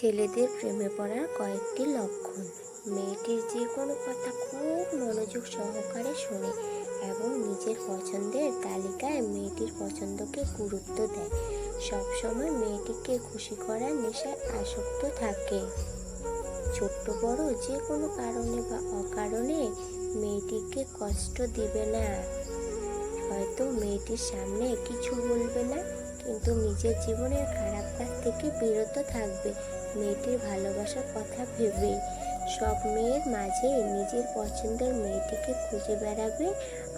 ছেলেদের প্রেমে পড়ার কয়েকটি লক্ষণ। মেয়েটির যে কোনো কথা খুব মনোযোগ সহকারে শোনে এবং নিজের পছন্দের তালিকায় মেয়েটির পছন্দকে গুরুত্ব দেয়। সবসময় মেয়েটিকে খুশি করার নেশায় আসক্ত থাকে। ছোট্ট বড় যে কোনো কারণে বা অকারণে মেয়েটিকে কষ্ট দিবে না। হয়তো মেয়েটির সামনে কিছু বলবে না। কিন্তু নিজের জীবনের খারাপ কাজ থেকে বিরত থাকবে। মেয়েটির ভালোবাসার কথা ভেবে সব মেয়ের মাঝে নিজের পছন্দের মেয়েটিকে খুঁজে বেড়াবে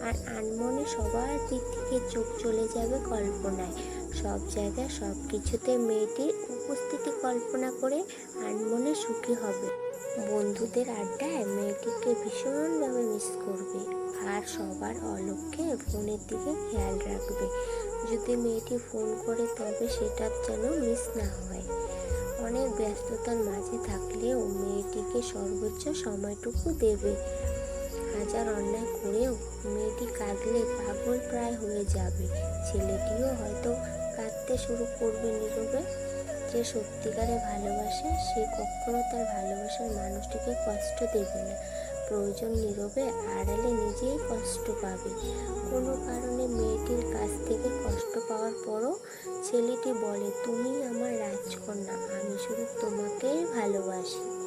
আর আনমনে সবার দিক থেকে চোখ চলে যাবে কল্পনায়। সব জায়গায় সব কিছুতে মেয়েটির উপস্থিতি কল্পনা করে আনমনে সুখী হবে। বন্ধুদের আড্ডায় মেয়েটিকে ভীষণভাবে মিস করবে আর সবার অলক্ষ্যে ফোনের দিকে খেয়াল রাখবে। যদি মেয়েটি ফোন করে তবে সেটা যেন মিস না হয়। অনেক ব্যস্ততার মাঝে থাকলেও মেয়েটিকে সর্বোচ্চ সময়টুকু দেবে। হাজার অন্যায় করেও মেয়েটি কাঁদলে পাগল প্রায় হয়ে যাবে। ছেলেটিও হয়তো কাঁদতে শুরু করবে নীরবে। যে সত্যিকারে ভালোবাসে, সে কখনো তার ভালোবাসার মানুষটিকে কষ্ট দেবে না। প্রয়োজন নীরবে আড়ালে নিজেই কষ্ট পাবে। কোনো কারণে মেয়েটির কাছ থেকে কষ্ট পাওয়ার পরও ছেলেটি বলে, তুমি আমার রাজকন্যা, আমি শুধু তোমাকেই ভালোবাসি।